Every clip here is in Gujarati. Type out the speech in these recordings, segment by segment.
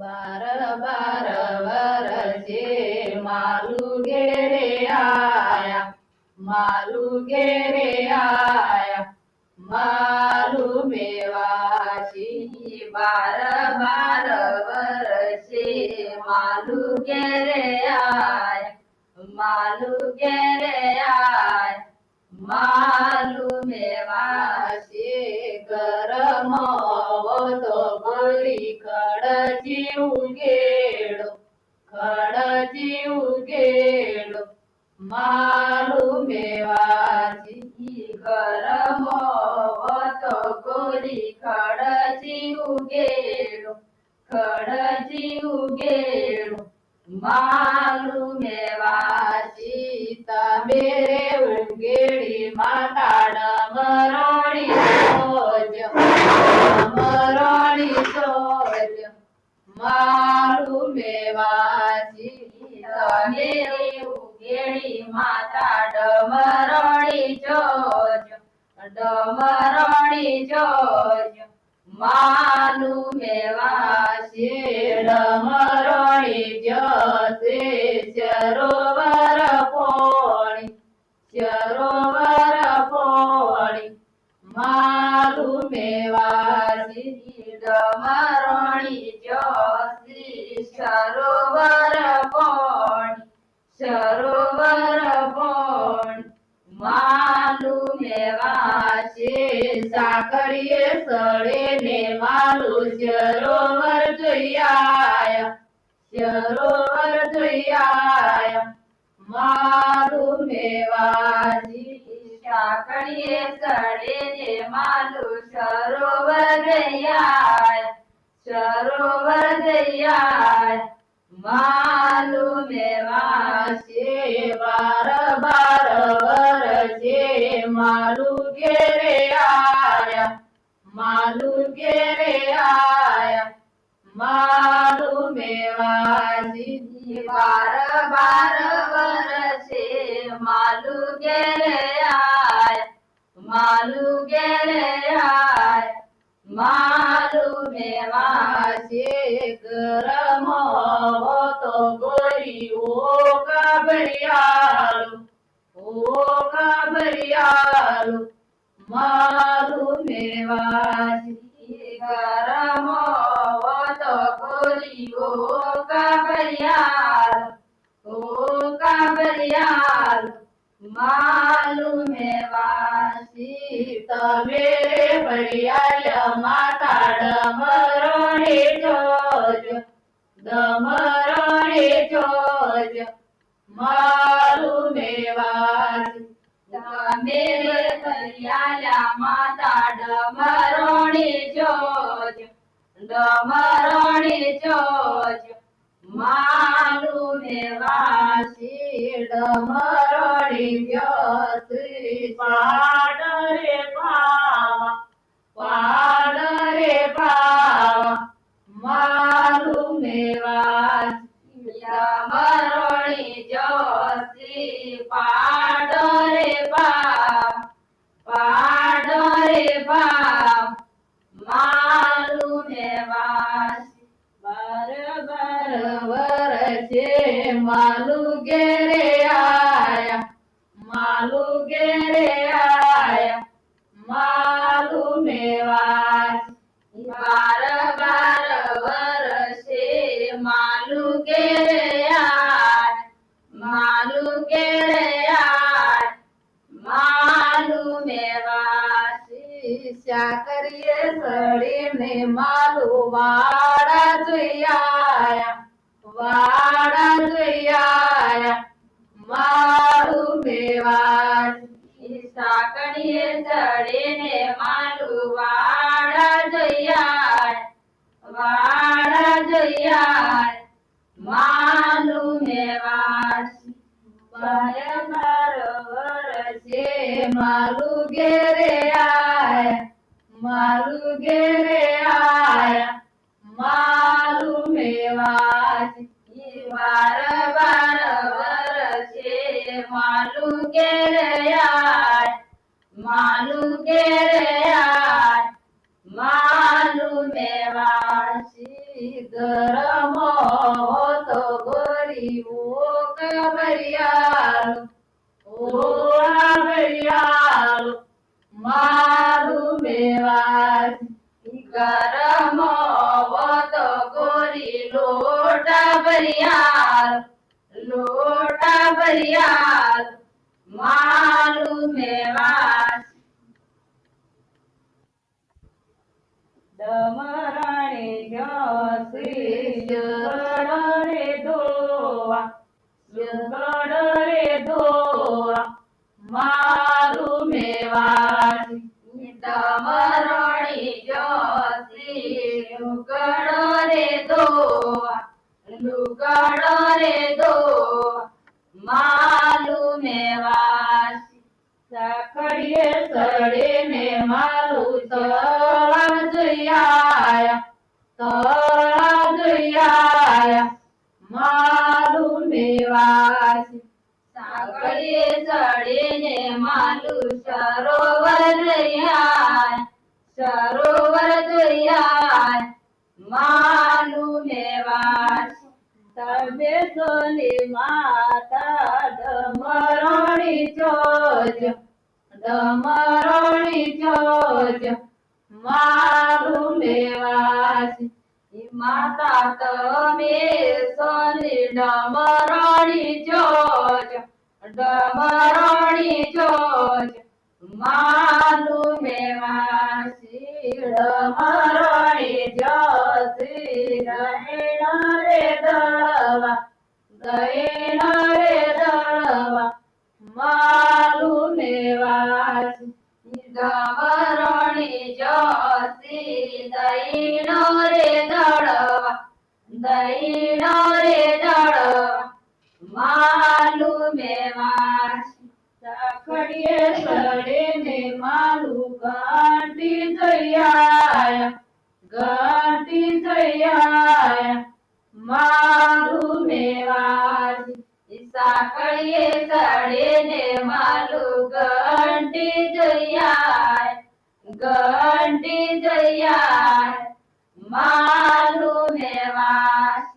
બાર બાર વરસે મારું ઘેરે આયા, મારું ઘેરે આયા, મારું મેવાસી બાર બાર વરસે મારું ઘેરે આયા, મારું ઘેરે આયા, મારું મેવાસી ગરમ તો ગોળી ખડજી ઉગેડો ખડજી ઉગેડો માલુ મેવાસી ગરમ તો ગોળી ખડજી ઉગેડો ખડજી ઉગેડો માલુ મેવાસી તમે રે ઉગેડી માતા તમે રે ઉગેડી માતા ડમરોણી જોજ ડમરોણી જોજ. મેવાસી ડમરોણી જશે સરોવર સાકરીએ સળે ને માલુ સરોવર જોયા સરોવર જોયા માલુ મેવાજી કાકડીએ સળે ને માલુ સરોવર જોયા સરોવર જોયા માલુ મેવાસે બાર બાર વર છે મારું ઘેરે આયા. માલુ ઘેરે આયા માલુ મેવાસી બાર બાર વરસે. માલુ ઘેરે આયા માલુ ઘેરે આયા માલુ મેવાસી ગરમ તો ગોરી ઓ કાબરિયાળુ ઓ કાબરિયાળુ. માલુ મેવાસી ગરમ તો ગોરી ઓ કાબરિયાળુ ઓ કાબરિયાળુ માલુ મેવાસી તમે ભરિયાલ માતા ડમરણી જોજો ડમરણી જોજો માલુ મેવાસી તમે ભરિયાલ માતા ડમરણી જોજો ડમરણી જોજો. માલુ મેવાસી ડમરણી જ્યોતિ પાડરે પાવા પાડરે પાવા માલુ મેવાસી ડમરણી માલુ વાડા જોયા માલુ મેવાસી બાર બાર વરસે માલુ ઘેરે આયા માલુ ઘેરે આયા માલુ મેવાસી બાર બાર વરસે માલુ ઘેરે આયા માલુ ઘેરે મારું મેવાજ કરમો તો ગોરી લોટા ભરિયાલ લોટા ભરિયાલ મારું મેવાજ ડમરાણી જસી જગડ રે દોવા જગડ રે દોવા મારું મેવાસી ડમરાણી જસી લુગડ રે માલું સડે ને મારું તળા જયા તળા જયા મારું મેવાસી સાકડીએ સડે ને માલું સરોવર જયા સરોવર જયા માલું મેવાસ તમે સોની માતા ડમરણી ચોજ ડમરણી ચોજ મારું મેવાસ માતા તમે સોની ડમરણી ચોજ ડમરણી ચોજ માલું સાખડીએ સડે ને માલું ઘાટી જયા ઘાટી જયા મારું મેવાસી સાકળીએ સડે ને માલું ઘંટી જયા ઘંટી જયા માલું મેવાસી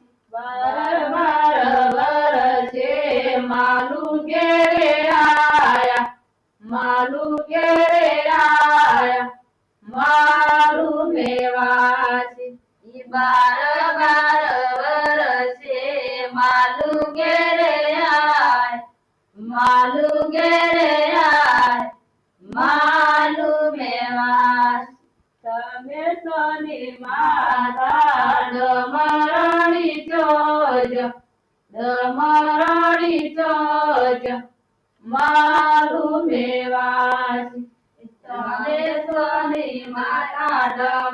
માતા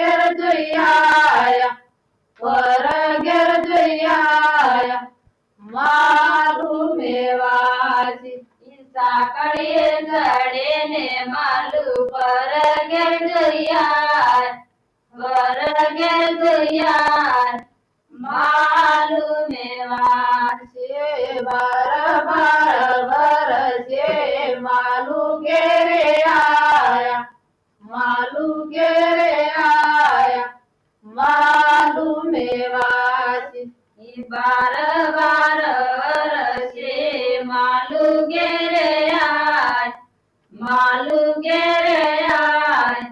ઘેર જયા પર ઘેર જયા મારું મેવાસી ઈ સાકડીએ સડે ને માલું પર ઘેર જયા પર ઘેર જયા માલું મેવાસી બાર બાર વરસે માલું ઘેરે આયા માલું ઘેરે માલું મેવાસી ઈ બાર બાર વરસે માલું ઘેરે આય, માલું ઘેરે આય,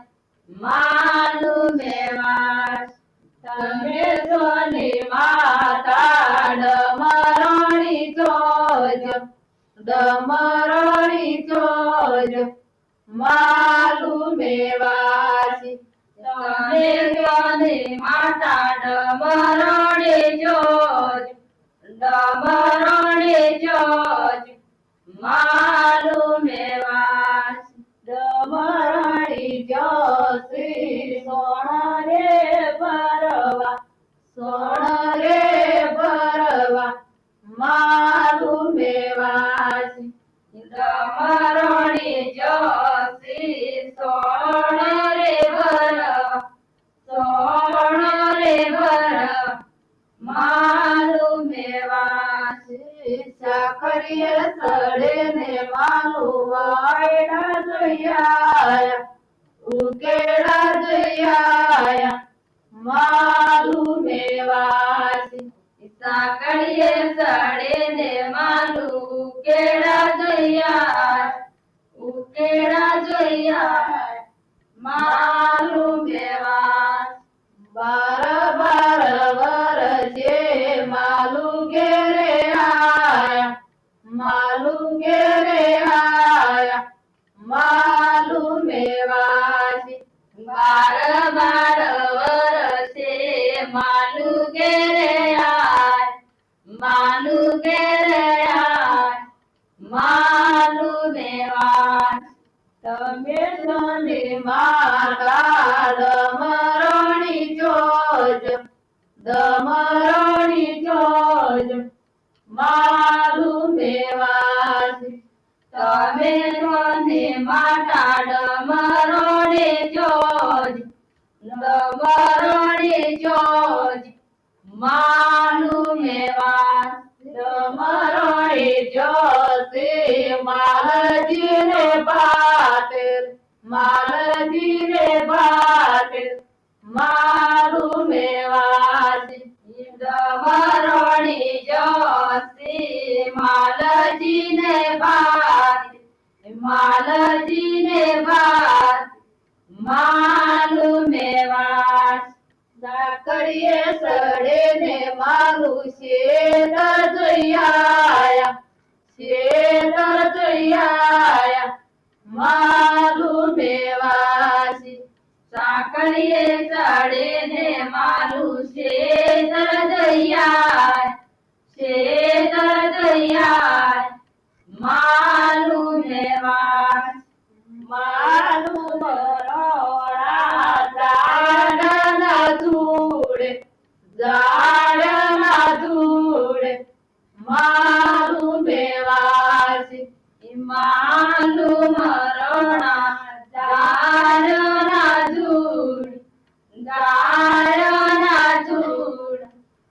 માલું મેવાસી તમે સોની માતા સોની માતા ડમરણી જો ડમરણી સાકડીએ સડે ને માલું ઉકેડા જોયા ઉકેડા જોયા માલું મેવાસ બાર બાર વરસે માલું ઘેરે આયા માલું ઘેરે આયા માલું મેવાસી બાર બાર વરસે માલું ઘેરે સોને માતા દમરણી જોજ દમરણી જોજ માલું મેવાસી તમે સોને માતા ડમરણી જોજ ડમરણી જોજ માલું મેવાસ ડમરણી જોશે માલજીને પાટેલ માલજીને પાટેલ માલું મેવાસી ડમરણી જોશે માલજીને પાટેલ માલજીને પાટેલ માલું મેવાસ સાકરીએ સડે ને માલું શેતર જોયા શેતર જોયા માલું મેવાસી સાકરીએ સડે ને માલું શેતર જોયા શેતર જોયા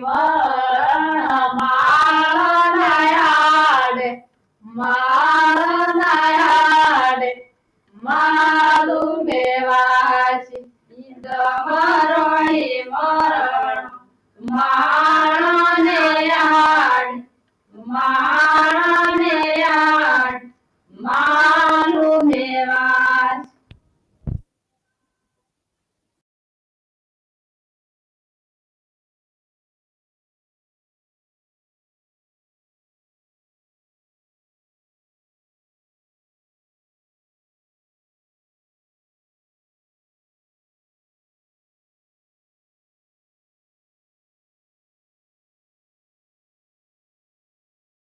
મેવાસી દમરણી મરણ